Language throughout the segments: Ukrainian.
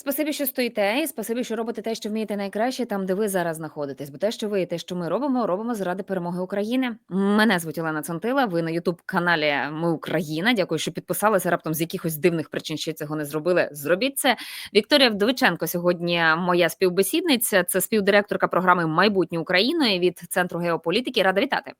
Спасибі, що стоїте, і спасибі, що робите те, що вмієте найкраще там, де ви зараз знаходитесь. Бо те, що ви і те, що ми робимо, робимо заради перемоги України. Мене звуть Олена Цантила. Ви на Ютуб каналі Ми Україна. Дякую, що підписалися. Раптом з якихось дивних причин ще цього не зробили. Зробіть це. Вікторія Вдовиченко сьогодні моя співбесідниця. Це співдиректорка програми Майбутнє Україною від центру геополітики. Рада вітати.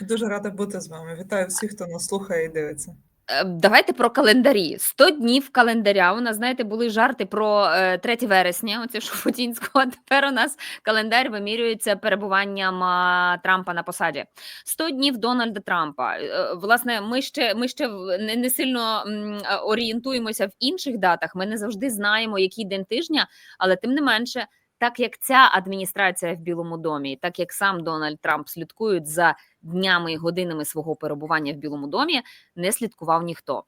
Дуже рада бути з вами. Вітаю всіх, хто нас слухає і дивиться. Е, Давайте про календарі. 100 днів календаря. У нас, знаєте, були жарти про е, 3 вересня, оце Шуфутінського. Тепер у нас календар вимірюється перебуванням Трампа на посаді. 100 днів Дональда Трампа. Е, Власне, ми ще ми ще не сильно орієнтуємося в інших датах. Ми не завжди знаємо, який день тижня, але тим не менше. Так як ця адміністрація в Білому домі, так як сам Дональд Трамп слідкують за днями і годинами свого перебування в Білому домі, не слідкував ніхто.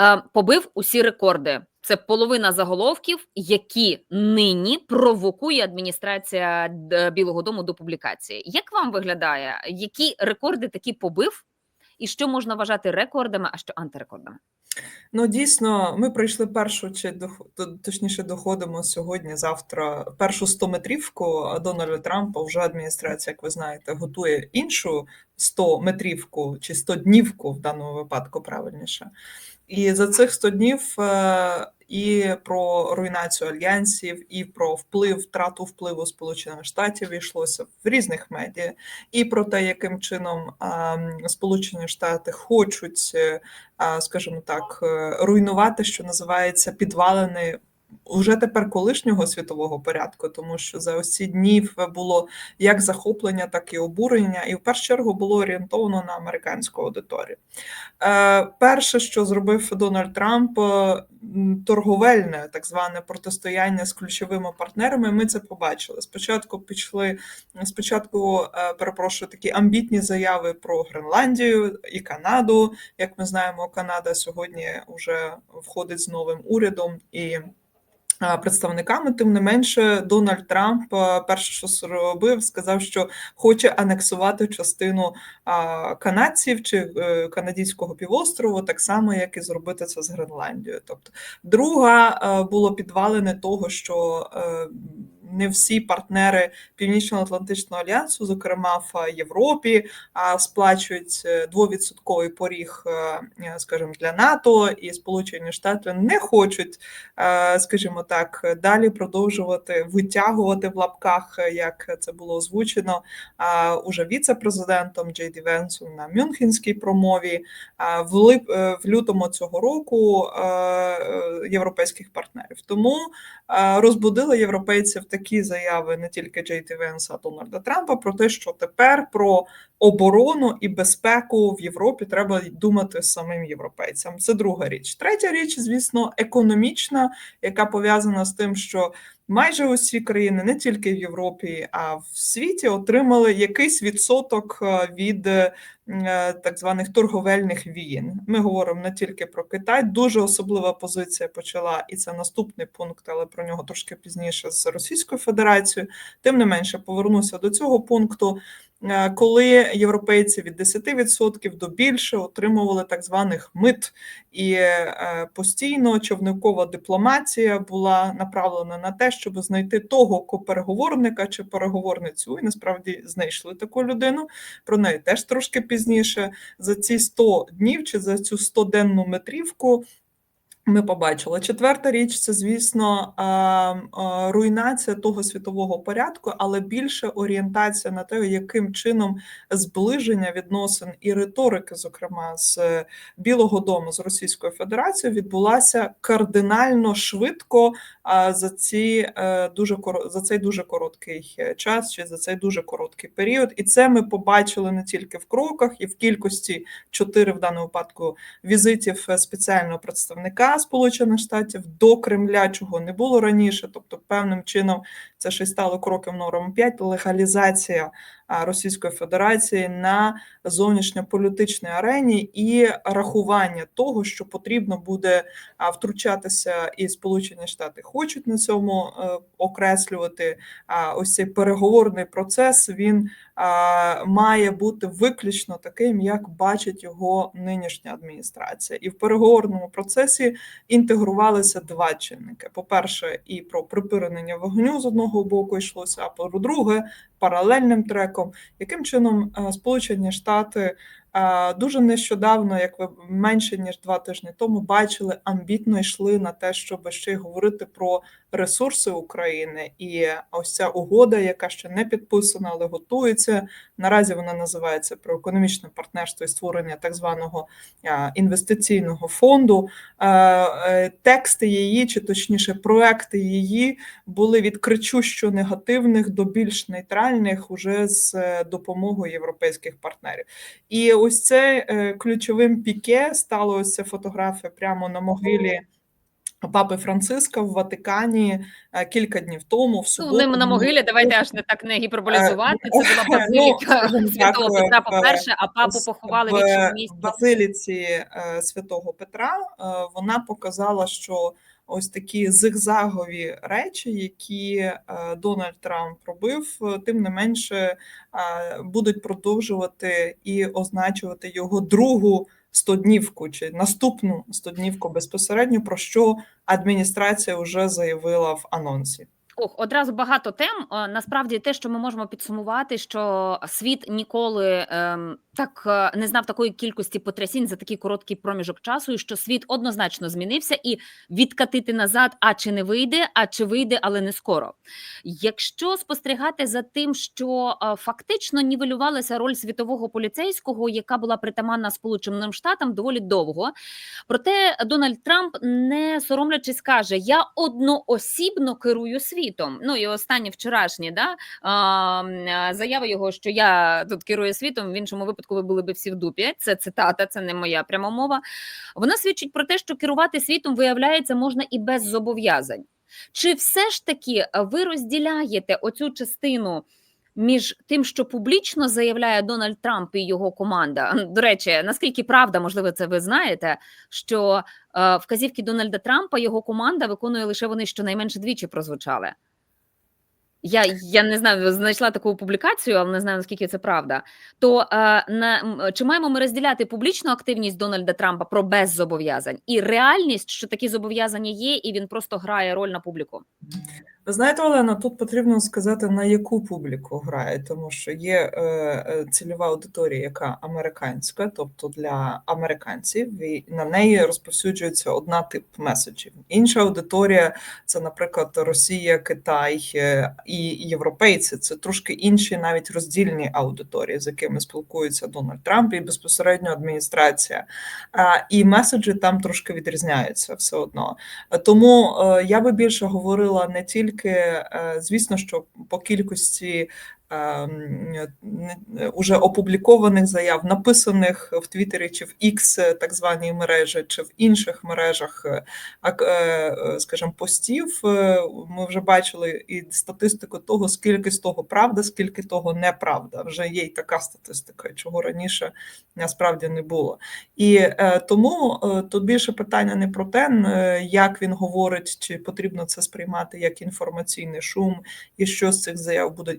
Е, побив усі рекорди. Це половина заголовків, які нині провокує адміністрація Білого Дому до публікації. Як вам виглядає, які рекорди такі побив, і що можна вважати рекордами, а що антирекордами? Ну, дійсно, ми пройшли першу чи до то- точніше доходимо сьогодні, завтра першу 100-метрівку Дональда Трампа. Вже адміністрація, як ви знаєте, готує іншу 100-метрівку чи 100-днівку в даному випадку правильніше. І за цих 100 днів е, і про руйнацію альянсів, і про вплив, втрату впливу Сполучених Штатів йшлося в різних медіа, і про те, яким чином Сполучені Штати хочуть, е, скажімо так, е, руйнувати, що називається підвалини. Уже тепер колишнього світового порядку, тому що за ось ці дні було як захоплення, так і обурення, і в першу чергу було орієнтовано на американську аудиторію. Е, перше, що зробив Дональд Трамп, е, торговельне так зване протистояння з ключовими партнерами. Ми це побачили. Спочатку пішли спочатку, е, перепрошую, такі амбітні заяви про Гренландію і Канаду. Як ми знаємо, Канада сьогодні вже входить з новим урядом і. Е, Представниками, тим не менше, Дональд Трамп е, перше, що зробив, сказав, що хоче анексувати частину канадців чи е, канадського півострову, так само, як і зробити це з Гренландією. Тобто, друга було підвалене того, що не всі партнери Північно-Атлантичного альянсу, зокрема в Європі, а сплачують е, двовідсотковий поріг, е, скажімо, для НАТО, і Сполучені Штати не хочуть, е, скажімо так, далі продовжувати витягувати в лапках, як це було озвучено уже віце-президентом Джей Ді Венсом на Мюнхенській промові в, лип, е, в лютому цього року е, е, європейських партнерів. Тому е, розбудили європейців такі заяви не тільки Джей Ті Венса, а Дональда Трампа про те, що тепер про оборону і безпеку в Європі треба думати самим європейцям. Це друга річ. Третя річ, звісно, економічна, яка пов'язана з тим, що майже усі країни, не тільки в Європі, а в світі, отримали якийсь відсоток е, від е, так званих торговельних війн. Ми говоримо не тільки про Китай. Дуже особлива позиція почала, і це наступний пункт, але про нього трошки пізніше з Російською Федерацією. Тим не менше, повернуся до цього пункту. Е, Коли європейці від 10% до більше отримували так званих мит, і е, постійно човникова дипломатія була направлена на те, щоб знайти того переговорника чи переговорницю. І насправді знайшли таку людину. Про неї теж трошки пізніше. За ці 100 днів чи за цю 100-денну метрівку. Ми побачили. Четверта річ це, звісно, руйнація того світового порядку, але більше орієнтація на те, яким чином зближення відносин і риторики, зокрема з Білого Дому з Російською Федерацією, відбулася кардинально швидко за ці е, дуже за цей дуже короткий е, час, чи за цей дуже короткий період. І це ми побачили не тільки в кроках, і в кількості чотири в даному випадку візитів е, спеціального представника Сполучених Штатів до Кремля, чого не було раніше. Тобто, певним чином це ще стало кроком номером 5 легалізація Російської Федерації на зовнішньополітичній арені і рахування того, що потрібно буде втручатися, і Сполучені Штати хочуть на цьому е, окреслювати. Ось цей переговорний процес він має бути виключно таким, як бачить його нинішня адміністрація, і в переговорному процесі інтегрувалися два чинники: по-перше, і про припинення вогню з одного боку йшлося, а по-друге, паралельним треком, яким чином е, Сполучені Штати дуже нещодавно, як ви менше ніж два тижні тому, бачили, амбітно йшли на те, щоб ще й говорити про ресурси України, і ось ця угода, яка ще не підписана, але готується. Наразі вона називається про економічне партнерство і створення так званого інвестиційного фонду. Е, Тексти її, чи точніше, проекти її були від кричущо негативних до більш нейтральних уже з е, допомогою європейських партнерів. І ось це е, ключовим піке стало ось ця фотографія прямо на могилі. Папи Франциска в Ватикані е, кілька днів тому, в Ну, суботу. ним на могилі, давайте аж не так не гіперболізувати. Це була Е, ну, базиліка святого Петра, в- по-перше, а папу поховали в в іншому місці. базиліці е, святого Петра. е, Вона показала, що ось такі зигзагові речі, які е, Дональд Трамп робив, тим не менше е, будуть продовжувати і означувати його другу стоднівку чи наступну стоднівку безпосередньо, про що адміністрація вже заявила в анонсі. Ох, одразу багато тем. Е, Насправді, те, що ми можемо підсумувати, що світ ніколи ем, так е, не знав такої кількості потрясінь за такий короткий проміжок часу, і що світ однозначно змінився, і відкатити назад, а чи не вийде, а чи вийде, але не скоро. Якщо спостерігати за тим, що е, фактично нівелювалася роль світового поліцейського, яка була притаманна Сполученим Штатам доволі довго. Проте Дональд Трамп, не соромлячись, каже: Я одноосібно керую світом. Ну і останні вчорашні да, заява його, що я тут керую світом. В іншому випадку ви були б всі в дупі. Це цитата, це не моя пряма мова. Вона свідчить про те, що керувати світом виявляється можна і без зобов'язань. Чи все ж таки ви розділяєте оцю частину? Між тим, що публічно заявляє Дональд Трамп і його команда, до речі, наскільки правда, можливо, це ви знаєте, що е, вказівки Дональда Трампа його команда виконує лише вони щонайменше двічі прозвучали. Я, я не знаю, знайшла таку публікацію, але не знаю наскільки це правда. То е, на чи маємо ми розділяти публічну активність Дональда Трампа про без зобов'язань і реальність, що такі зобов'язання є, і він просто грає роль на публіку? Ви знаєте, Олена, тут потрібно сказати, на яку публіку грає, тому що є е, е, цільова аудиторія, яка американська, тобто для американців, і на неї розповсюджується одна тип меседжів. Інша аудиторія це, наприклад, Росія, Китай е, і європейці. Це трошки інші, навіть роздільні аудиторії, з якими спілкується Дональд Трамп і безпосередньо адміністрація. А, І меседжі там трошки відрізняються все одно. Тому е, я би більше говорила не тільки, е, звісно, що по кількості уже опублікованих заяв, написаних в Твіттері чи в X, так званій мережі, чи в інших мережах, е, е, е, скажімо, постів. е, Ми вже бачили і статистику того, скільки з того правда, скільки того неправда. Вже є й така статистика, чого раніше насправді не було. І е, тому е, тут більше питання не про те, е, як він говорить, чи потрібно це сприймати як інформаційний шум, і що з цих заяв буде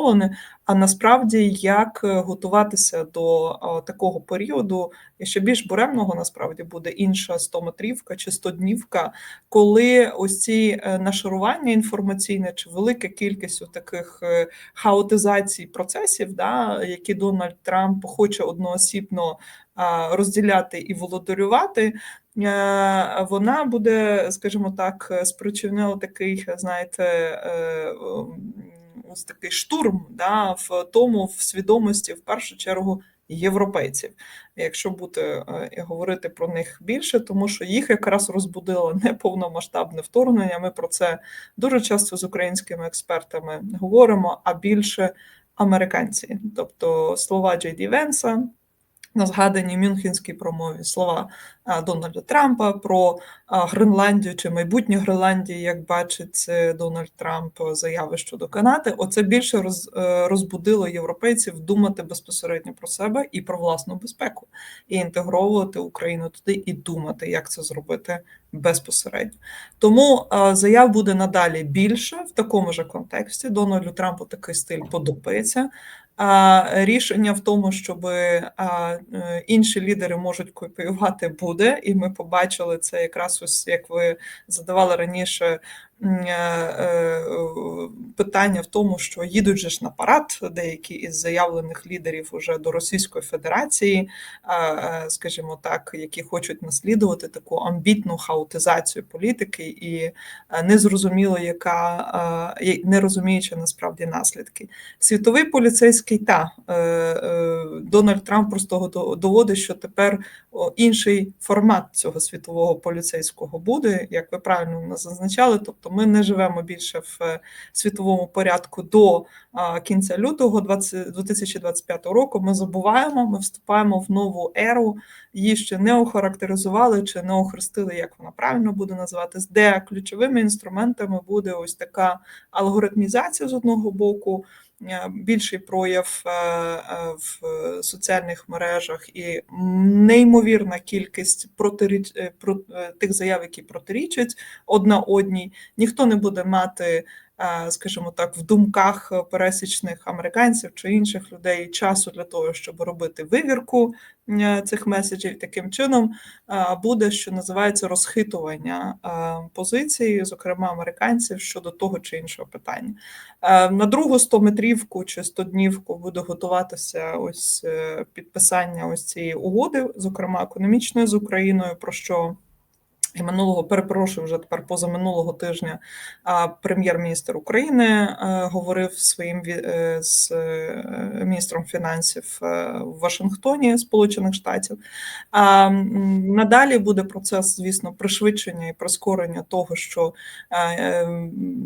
імплементоване, а насправді як е, готуватися до такого періоду, і ще більш буремного насправді буде інша 100-метрівка чи 100-днівка, коли ось ці е, нашарування інформаційне чи велика кількість таких е, хаотизацій процесів, да, які Дональд Трамп хоче одноосібно розділяти і володарювати, вона буде, скажімо так, спричинила такий, знаєте, ось такий штурм да, в тому, в свідомості, в першу чергу, європейців. Якщо бути е, і говорити про них більше, тому що їх якраз розбудило не повномасштабне вторгнення. Ми про це дуже часто з українськими експертами говоримо, а більше американці, тобто слова Джей Венса, на згаданій Мюнхенській промові слова Дональда Трампа про Гренландію чи майбутнє Гренландії, як бачить Дональд Трамп заяви щодо Канади. Оце більше роз, е, розбудило європейців думати безпосередньо про себе і про власну безпеку, і інтегровувати Україну туди, і думати, як це зробити безпосередньо. Тому заяв буде надалі більше в такому ж контексті. Дональду Трампу такий стиль подобається. А рішення в тому, щоб е, інші лідери можуть копіювати, буде, і ми побачили це якраз ось як ви задавали раніше питання в тому, що їдуть же ж на парад деякі із заявлених лідерів уже до Російської Федерації, е, скажімо так, які хочуть наслідувати таку амбітну хаотизацію політики, і е, незрозуміло, яка е, не розуміючи насправді наслідки. Світовий поліцейський та е, е, Дональд Трамп просто доводить, що тепер інший формат цього світового поліцейського буде, як ви правильно зазначали. Тобто, ми не живемо більше в е, світовому порядку до кінця лютого 2025 року. Ми забуваємо, ми вступаємо в нову еру. Її ще не охарактеризували чи не охрестили, як вона правильно буде називатись, де ключовими інструментами буде ось така алгоритмізація з одного боку, більший прояв е, е, в соціальних мережах і неймовірна кількість протиріч... е, про- е, тих заяв, які протирічать одна одній. Ніхто не буде мати, е, скажімо так, в думках пересічних американців чи інших людей часу для того, щоб робити вивірку е, цих меседжів. Таким чином е, буде, що називається розхитування е, позиції, зокрема американців щодо того чи іншого питання. Е, На другу 100-метрівку чи 100-днівку буде готуватися ось е, підписання ось цієї угоди, зокрема економічної з Україною, про що і минулого перепрошую вже тепер позаминулого тижня прем'єр-міністр України е, говорив своїм е, з е, міністром фінансів в Вашингтоні Сполучених Штатів. А надалі буде процес, звісно, пришвидшення і прискорення того, що,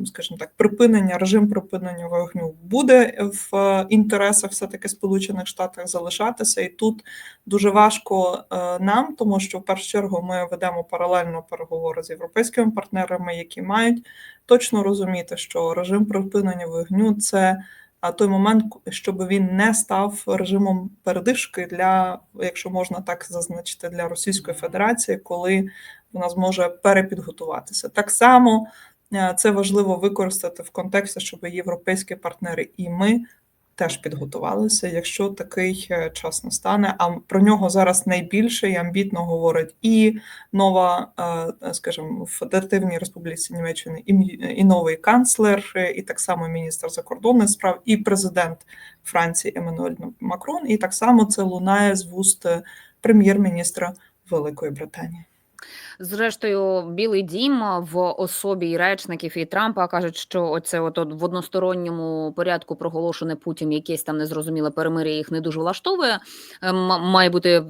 скажімо так, припинення, режим припинення вогню буде в інтересах все-таки Сполучених Штатів залишатися, і тут дуже важко нам, тому що в першу чергу ми ведемо паралельно переговори з європейськими партнерами, які мають точно розуміти, що режим припинення вогню це той момент, щоб він не став режимом передишки для, якщо можна так зазначити, для Російської Федерації, коли вона зможе перепідготуватися. Так само е, це важливо використати в контексті, щоб європейські партнери і ми теж підготувалися, якщо такий е, час настане. А про нього зараз найбільше і амбітно говорить і нова, е, скажімо, в Федеративній Республіці Німеччини, і, новий канцлер, е, і так само міністр закордонних справ, і президент Франції Еммануель Макрон. І так само це лунає з вуст е, прем'єр-міністра Великої Британії. Зрештою, Білий Дім в особі і речників і Трампа кажуть, що оце от, в односторонньому порядку проголошене Путін якесь там незрозуміле перемир'я їх не дуже влаштовує. Е, м- Має бути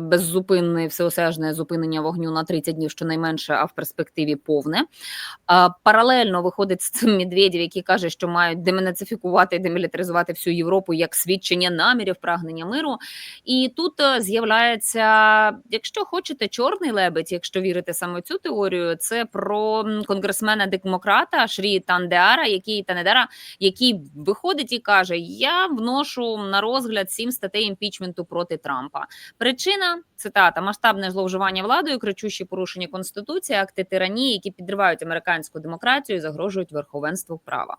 беззупинне всеосяжне зупинення вогню на 30 днів, щонайменше, а в перспективі повне. Паралельно виходить з цим Медведєв, який каже, що мають деменацифікувати і демілітаризувати всю Європу як свідчення намірів прагнення миру. І тут е, з'являється, якщо хочете, чорний лебедь, якщо вірити саме цю теорію, це про конгресмена демократа Шрі Тандеара, який Танедара, який виходить і каже: Я вношу на розгляд сім статей імпічменту проти Трампа. Причина цитата масштабне зловживання владою, кричущі порушення конституції, акти тиранії, які підривають американську демократію і загрожують верховенству права.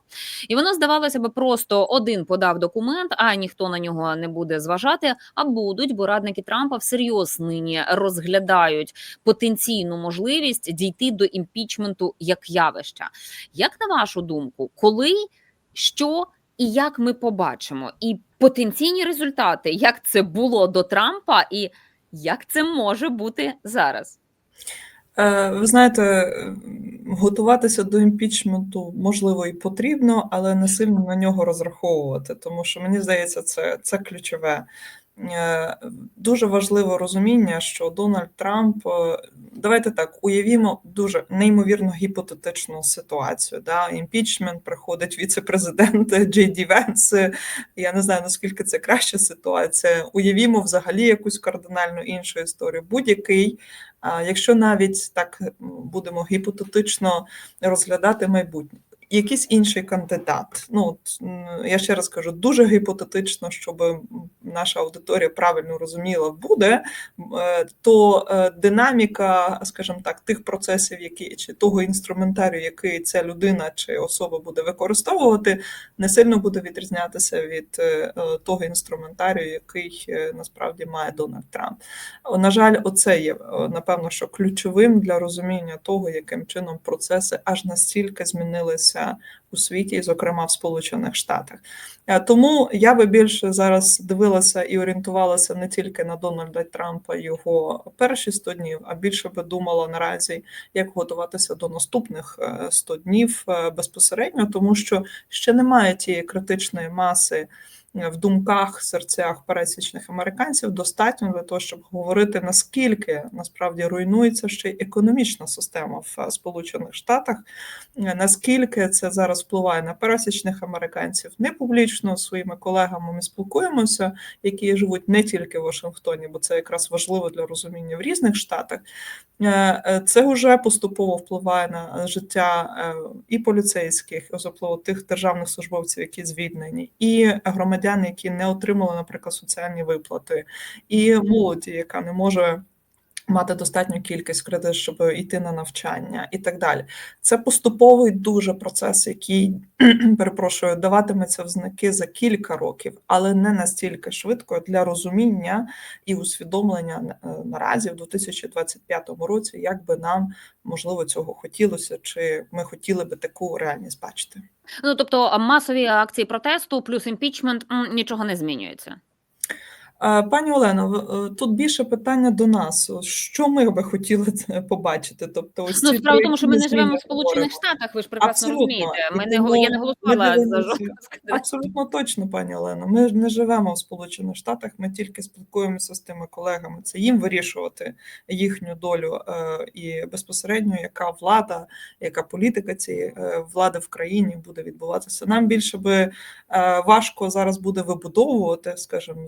І воно здавалося би просто один подав документ, а ніхто на нього не буде зважати. А будуть, бо радники Трампа всерйоз нині розглядають потенційну можливість дійти до імпічменту як явища. Як на вашу думку, коли що і як ми побачимо, і потенційні результати, як це було до Трампа, і як це може бути зараз? Е, Ви знаєте, готуватися до імпічменту можливо і потрібно, але не сильно на нього розраховувати, тому що мені здається, це, це ключове. Е, Дуже важливе розуміння, що Дональд Трамп е, давайте так уявімо дуже неймовірно гіпотетичну ситуацію. Да? Імпічмент приходить віце-президент Джей Ді Венс. Я не знаю наскільки це краща ситуація. Уявімо взагалі якусь кардинально іншу історію. Будь-який, а, якщо навіть так будемо гіпотетично розглядати майбутнє. Якийсь інший кандидат. Ну от, я ще раз кажу, дуже гіпотетично, щоб наша аудиторія правильно розуміла, буде е, то е, динаміка, скажімо так, тих процесів, які чи того інструментарію, який ця людина чи особа буде використовувати, не сильно буде відрізнятися від е, того інструментарію, який насправді має Дональд Трамп. На жаль, оце є напевно, що ключовим для розуміння того, яким чином процеси аж настільки змінилися у світі, зокрема в Сполучених Штатах. Е, Тому я би більше зараз дивилася і орієнтувалася не тільки на Дональда Трампа його перші 100 днів, а більше би думала наразі, як готуватися до наступних е, 100 днів е, безпосередньо, тому що ще немає тієї критичної маси е, в думках, серцях пересічних американців достатньо для того, щоб говорити наскільки насправді руйнується ще й економічна система в е, Сполучених Штатах, е, наскільки це зараз впливає на пересічних американців не публічно своїми колегами. Ми спілкуємося, які живуть не тільки в Вашингтоні, бо це якраз важливо для розуміння в різних штатах. Е, е, Це вже поступово впливає на життя е, і поліцейських, особливо тих державних службовців, які звільнені, і громадян, які не отримали, наприклад, соціальні виплати, і молоді, яка не може. Мати достатню кількість кредит, щоб йти на навчання, і так далі. Це поступовий дуже процес, який перепрошую, даватиметься в знаки за кілька років, але не настільки швидко для розуміння і усвідомлення е, наразі в 2025 році, як би нам можливо цього хотілося, чи ми хотіли би таку реальність бачити. Ну тобто масові акції протесту плюс імпічмент нічого не змінюється. Е, Пані Олено, е, тут більше питання до нас. Що ми би хотіли побачити? Тобто, ось Ну справа в тому, що ми не живемо в Сполучених. Штатах. Ви ж прекрасно Абсолютно. розумієте. Ми не тому я не голосувала за дивимося- жодного з кандидатів. Абсолютно точно, пані Олено. Ми ж не живемо в Сполучених Штатах. Ми тільки спілкуємося з тими колегами. Це їм вирішувати їхню долю е, і безпосередньо, яка влада, яка політика цієї влади в країні буде відбуватися. Нам більше би важко зараз буде вибудовувати, скажімо,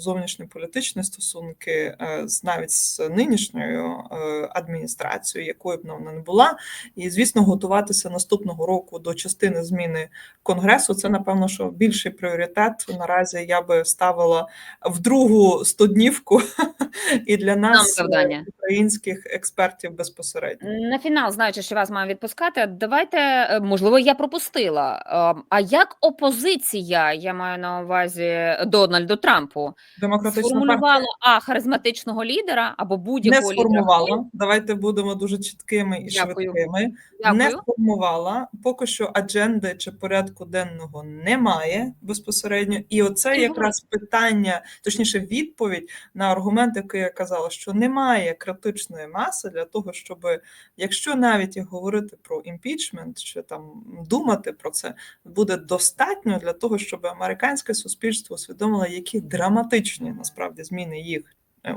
зовнішньополітичні стосунки е, з навіть з нинішньою е, адміністрацією, якою б вона не була, і звісно, готуватися наступного року до частини зміни конгресу. Це напевно, що більший пріоритет. Наразі я би ставила в другу стоднівку і для нас завдання. е, українських експертів безпосередньо. На фінал, знаючи, що вас маю відпускати, давайте, можливо, я пропустила. А як опозиція, я маю на увазі Дональду Трампу, Демократична партія а харизматичного лідера або будь-якого лідера? сформувала. Давайте будемо дуже чіткими і Дякую. швидкими. Дякую. Не сформувала. Поки що адженди чи порядку денного немає безпосередньо. І оце якраз питання, точніше, відповідь на аргумент, який я казала, що немає критичної маси для того, щоб, якщо навіть і говорити про імпічмент, чи там думати про це, буде достатньо для того, щоб американське суспільство усвідомило, які драматичні насправді зміни їх. е,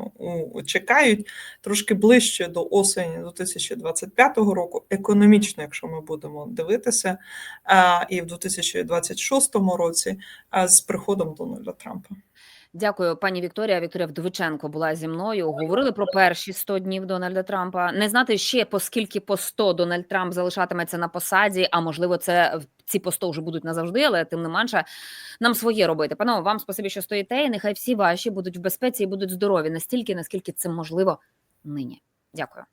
Чекають трошки ближче до осені 2025 року, економічно, якщо ми будемо дивитися, і в 2026 році з приходом Дональда Трампа. Дякую, пані Вікторія. Вікторія Вдовиченко була зі мною. Говорили про перші 100 днів Дональда Трампа. Не знати ще по скільки по 100 Дональд Трамп залишатиметься на посаді. А можливо, це ці по 100 вже будуть назавжди, але тим не менше нам своє робити. Панове, вам спасибі, що стоїте. І нехай всі ваші будуть в безпеці і будуть здорові настільки, наскільки це можливо нині. Дякую.